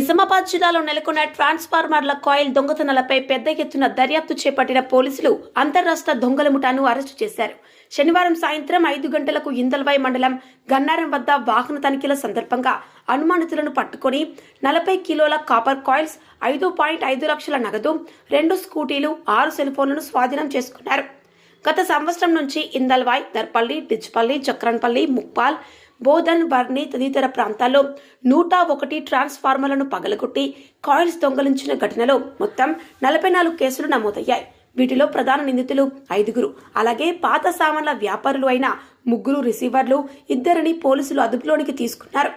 నిజామాబాద్ జిల్లాలో నెలకొన్న ట్రాన్స్ఫార్మర్ల కాయిల్ దొంగతనాలపై పెద్ద ఎత్తున దర్యాప్తు చేపట్టిన పోలీసులు అంతర్రాష్ట్ర దొంగల ముఠాను అరెస్టు చేశారు. శనివారం సాయంత్రం ఐదు గంటలకు ఇందల్వాయి మండలం గన్నారం వద్ద వాహన తనిఖీల సందర్భంగా అనుమానితులను పట్టుకొని నలభై కిలోల కాపర్ కాయిల్స్ ఐదు పాయింట్ ఐదు లక్షల నగదు రెండు స్కూటీలు ఆరు సెల్ఫోన్లను స్వాధీనం చేసుకున్నారు. గత సంవత్సరం నుంచి ఇందల్వాయ్ దర్పల్లి డిచ్పల్లి చక్రన్పల్లి ముప్పాల్ బోధన్ వర్ణి తదితర ప్రాంతాల్లో నూట ఒకటి ట్రాన్స్ఫార్మర్లను పగలగొట్టి కాయిల్స్ దొంగలించిన ఘటనలో మొత్తం నలభై నాలుగు కేసులు నమోదయ్యాయి. వీటిలో ప్రధాన నిందితులు ఐదుగురు. అలాగే పాత సామాన్ల వ్యాపారులు అయిన ముగ్గురు రిసీవర్లు ఇద్దరిని పోలీసులు అదుపులోనికి తీసుకున్నారు.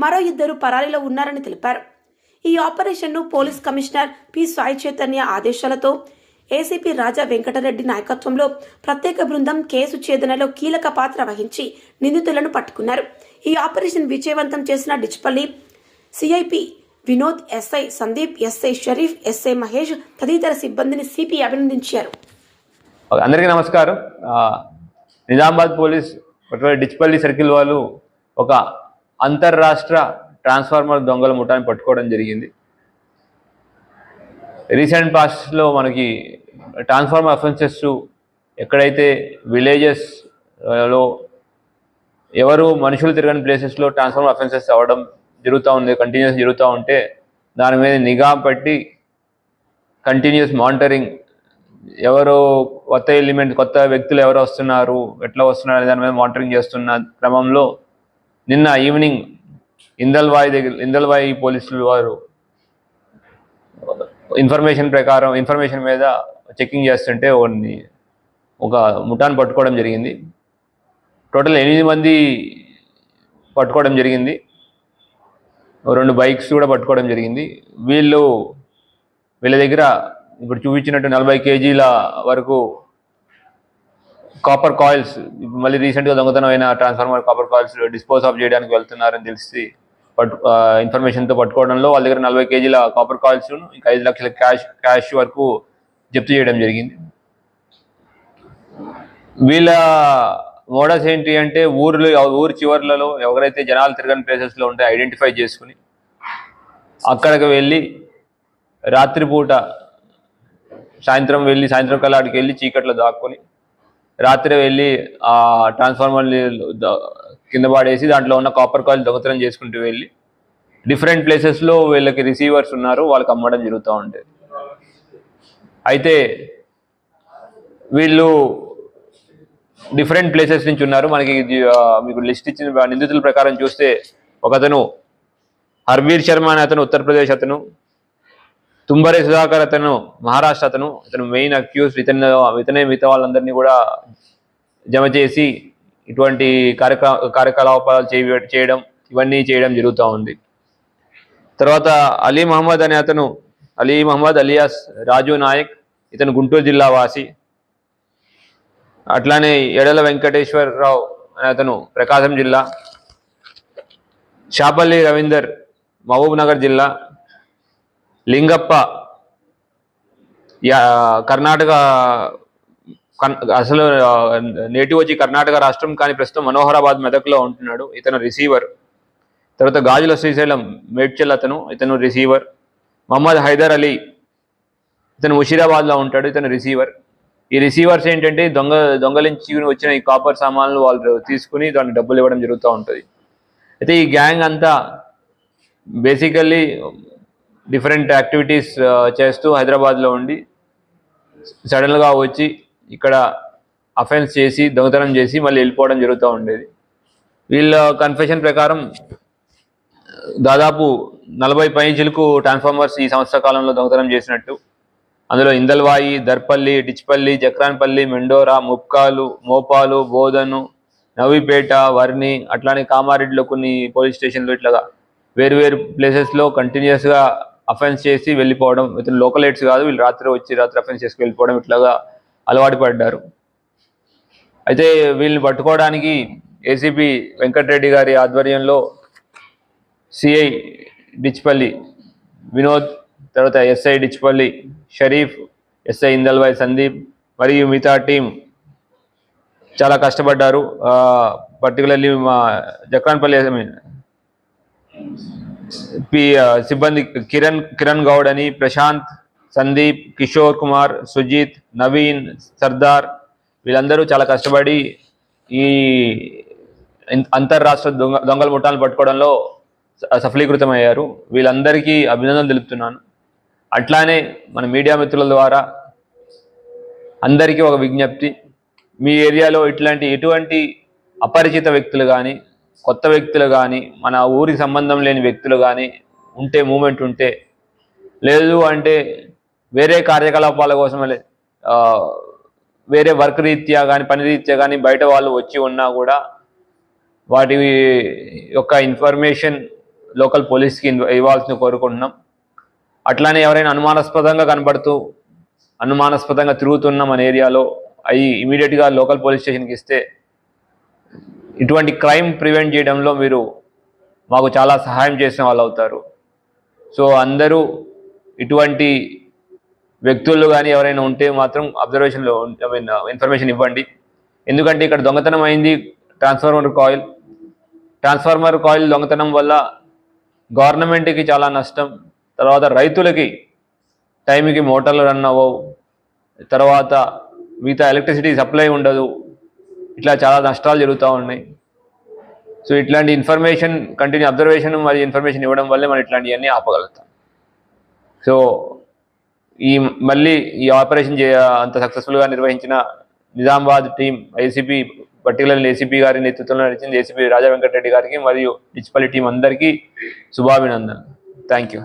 మరో ఇద్దరు పరారీలో ఉన్నారని తెలిపారు. ఈ ఆపరేషన్ను police commissioner P Sai Chaitanya ఆదేశాలతో ఏసీపీ రాజా వెంకటరెడ్డి నాయకత్వంలో ప్రత్యేక బృందం కేసు ఛేదనలో కీలక పాత్ర వహించి నిందితులను పట్టుకున్నారు. ఈ ఆపరేషన్ విజయవంతం చేసిన Dichpally CIP Vinod SI Sandeep SI Sharif SI Mahesh తదితర సిబ్బందిని సిపి అభినందించారు. అందరికీ నమస్కారం. నిజామాబాద్ పోలీస్ డిచ్పల్లి సర్కిల్ వాళ్ళు ఒక అంతర్రాష్ట్ర ట్రాన్స్ఫార్మర్ దొంగల ముఠాన్ని పట్టుకోవడం జరిగింది. రీసెంట్ పాస్ట్లో మనకి ట్రాన్స్ఫార్మర్ అఫెన్సెస్ ఎక్కడైతే విలేజెస్లో ఎవరు మనుషులు తిరగని ప్లేసెస్లో ట్రాన్స్ఫార్మర్ అఫెన్సెస్ అవ్వడం జరుగుతూ ఉంది కంటిన్యూస్ జరుగుతూ ఉంటే దాని మీద నిఘా పెట్టి కంటిన్యూస్ మానిటరింగ్ ఎవరు కొత్త ఎలిమెంట్ కొత్త వ్యక్తులు ఎవరు వస్తున్నారు ఎట్లా వస్తున్నారు అనే దాని మీద మానిటరింగ్ చేస్తున్న క్రమంలో నిన్న ఈవినింగ్ ఇందల్వాయి దగ్గర ఇందల్వాయి పోలీసులు వారు ఇన్ఫర్మేషన్ ప్రకారం ఇన్ఫర్మేషన్ మీద చెకింగ్ చేస్తుంటే ఒకరిని ఒక ముఠాన్ని పట్టుకోవడం జరిగింది. టోటల్ ఎనిమిది మంది పట్టుకోవడం జరిగింది. రెండు బైక్స్ కూడా పట్టుకోవడం జరిగింది. వీళ్ళు వీళ్ళ దగ్గర ఇప్పుడు చూపించినట్టు నలభై కేజీల వరకు కాపర్ కాయిల్స్ మళ్ళీ రీసెంట్గా దొంగతనం అయిన transformer copper coils dispose of చేయడానికి వెళ్తున్నారని తెలిసి పట్టు ఇన్ఫర్మేషన్తో పట్టుకోవడంలో వాళ్ళ దగ్గర నలభై కేజీల కాపర్ కాయిల్స్ ఇంకా ఐదు లక్షల క్యాష్ క్యాష్ వరకు జప్తు చేయడం జరిగింది. వీళ్ళ మోడల్స్ ఏంటి అంటే ఊర్లు ఊరు చివర్లలో ఎవరైతే జనాలు తిరగని ప్లేసెస్లో ఉంటే ఐడెంటిఫై చేసుకుని అక్కడికి వెళ్ళి రాత్రిపూట సాయంత్రం వెళ్ళి సాయంత్రం కల్లా అక్కడికి వెళ్ళి చీకట్లో దాక్కొని రాత్రి వెళ్ళి ఆ ట్రాన్స్ఫార్మర్ కింద పడేసి దాంట్లో ఉన్న కాపర్ కాయిల్ దొంగతనం చేసుకుంటూ వెళ్ళి డిఫరెంట్ ప్లేసెస్లో వీళ్ళకి రిసీవర్స్ ఉన్నారు వాళ్ళకి అమ్మడం జరుగుతూ ఉంటుంది. అయితే వీళ్ళు డిఫరెంట్ ప్లేసెస్ నుంచి ఉన్నారు. మనకి మీకు లిస్ట్ ఇచ్చిన నిందితుల ప్రకారం చూస్తే ఒకతను హర్వీర్ శర్మ అనే అతను ఉత్తరప్రదేశ్ అతను తుంబరే సుధాకర్ అతను మహారాష్ట్ర అతను ఇతను మెయిన్ అక్యూస్ ఇతను ఇతనే మిగతా వాళ్ళందరినీ కూడా జమ చేసి ఇటువంటి కార్యక్రమ కార్యకలాపాలు చేయడం ఇవన్నీ చేయడం జరుగుతూ ఉంది. తర్వాత అలీ మహమ్మద్ అనే అతను అలీ మహమ్మద్ అలియాస్ రాజు నాయక్ ఇతను గుంటూరు జిల్లా వాసి. అట్లానే ఎడల వెంకటేశ్వరరావు అనే అతను ప్రకాశం జిల్లా. షాపల్లి రవీందర్ మహబూబ్ నగర్ జిల్లా. లింగప్ప యా కర్ణాటక అసలు నేటివ్ వచ్చి కర్ణాటక రాష్ట్రం కానీ ప్రస్తుతం మనోహరాబాద్ మెదక్లో ఉంటున్నాడు. ఇతను రిసీవర్. తర్వాత గాజుల శ్రీశైలం మేడ్చల్ అతను ఇతను రిసీవర్. మహమ్మద్ హైదర్ అలీ ఇతను ముషీరాబాద్లో ఉంటాడు ఇతను రిసీవర్. ఈ రిసీవర్స్ ఏంటంటే దొంగ దొంగలించి వచ్చిన ఈ కాపర్ సామాన్లు వాళ్ళు తీసుకుని దానికి డబ్బులు ఇవ్వడం జరుగుతూ ఉంటుంది. అయితే ఈ గ్యాంగ్ అంతా బేసికల్లీ డిఫరెంట్ యాక్టివిటీస్ చేస్తూ హైదరాబాద్లో ఉండి సడన్గా వచ్చి ఇక్కడ అఫెన్స్ చేసి దొంగతనం చేసి మళ్ళీ వెళ్ళిపోవడం జరుగుతూ ఉండేది. వీళ్ళ కన్ఫెషన్ ప్రకారం దాదాపు నలభై పైంచులకు ట్రాన్స్ఫార్మర్స్ ఈ సంవత్సర కాలంలో దొంగతనం చేసినట్టు. అందులో ఇందల్వాయి దర్పల్లి డిచ్పల్లి జక్రాన్పల్లి మెండోరా ముప్కాలు మోపాలు బోధను నవీపేట వర్ని అట్లానే కామారెడ్డిలో కొన్ని పోలీస్ స్టేషన్లు ఇట్లాగా వేరు వేరు ప్లేసెస్లో కంటిన్యూస్గా అఫెన్స్ చేసి వెళ్ళిపోవడం ఇతను లోకల్ ఎయిడ్స్ కాదు వీళ్ళు రాత్రి వచ్చి రాత్రి అఫెన్స్ చేసుకు వెళ్ళిపోవడం ఇట్లాగా అలవాటు పడ్డారు. అయితే వీళ్ళని పట్టుకోవడానికి ఏసీపీ వెంకటరెడ్డి గారి ఆధ్వర్యంలో సిఐ డిచ్పల్లి వినోద్ తర్వాత ఎస్ఐ డిచ్పల్లి షరీఫ్ ఎస్ఐ ఇందల్బాయ్ సందీప్ మరియు మిగతా టీం చాలా కష్టపడ్డారు. పర్టికులర్లీ మా జక్రాన్పల్లి ఐ మీన్ పి సిబ్బంది కిరణ్ కిరణ్ గౌడ్ అని ప్రశాంత్ సందీప్ కిషోర్ కుమార్ సుజిత్ నవీన్ సర్దార్ వీళ్ళందరూ చాలా కష్టపడి ఈ అంతర్రాష్ట్ర దొంగ దొంగల ముఠాలను పట్టుకోవడంలో స- సఫలీకృతమయ్యారు. వీళ్ళందరికీ అభినందనలు తెలుపుతున్నాను. అట్లానే మన మీడియా మిత్రుల ద్వారా అందరికీ ఒక విజ్ఞప్తి. మీ ఏరియాలో ఇట్లాంటి ఎటువంటి అపరిచిత వ్యక్తులు కానీ కొత్త వ్యక్తులు కానీ మన ఊరికి సంబంధం లేని వ్యక్తులు కానీ ఉంటే మూమెంట్ ఉంటే లేదు అంటే వేరే కార్యకలాపాల కోసం వేరే వర్క్ రీత్యా కానీ పని రీత్యా కానీ బయట వాళ్ళు వచ్చి ఉన్నా కూడా వాటి యొక్క ఇన్ఫర్మేషన్ లోకల్ పోలీస్కి ఇన్వ- ఇవ్వాల్సిన కోరుకుంటున్నాం. అట్లానే ఎవరైనా అనుమానాస్పదంగా కనబడుతూ అనుమానాస్పదంగా తిరుగుతున్న మన ఏరియాలో అవి ఇమీడియట్గా లోకల్ పోలీస్ స్టేషన్కి ఇస్తే ఇటువంటి క్రైమ్ ప్రివెంట్ చేయడంలో మీరు మాకు చాలా సహాయం చేసిన వాళ్ళు అవుతారు సో అందరూ ఇటువంటి వ్యక్తులు కానీ ఎవరైనా ఉంటే మాత్రం అబ్జర్వేషన్లో ఐ మీన్ ఇన్ఫర్మేషన్ ఇవ్వండి. ఎందుకంటే ఇక్కడ దొంగతనం అయింది ట్రాన్స్ఫార్మర్ కాయిల్ ట్రాన్స్ఫార్మర్ కాయిల్ దొంగతనం వల్ల గవర్నమెంట్కి చాలా నష్టం. తర్వాత రైతులకి టైంకి మోటార్లు రన్ అవ్వవు. తర్వాత మిగతా ఎలక్ట్రిసిటీ సప్లై ఉండదు. ఇట్లా చాలా నష్టాలు జరుగుతూ ఉన్నాయి. సో ఇట్లాంటి ఇన్ఫర్మేషన్ కంటిన్యూ అబ్జర్వేషన్ మరియు ఇన్ఫర్మేషన్ ఇవ్వడం వల్లే మనం ఇట్లాంటివన్నీ ఆపగలుగుతాం. సో ఈ మళ్ళీ ఈ ఆపరేషన్ చే అంత సక్సెస్ఫుల్గా నిర్వహించిన Nizamabad team ACP particular ACP గారి నేతృత్వంలో నడిచింది ఏసీపీ రాజా వెంకటరెడ్డి గారికి మరియు మున్సిపాలిటీ టీం అందరికీ శుభాభినందన థ్యాంక్ యూ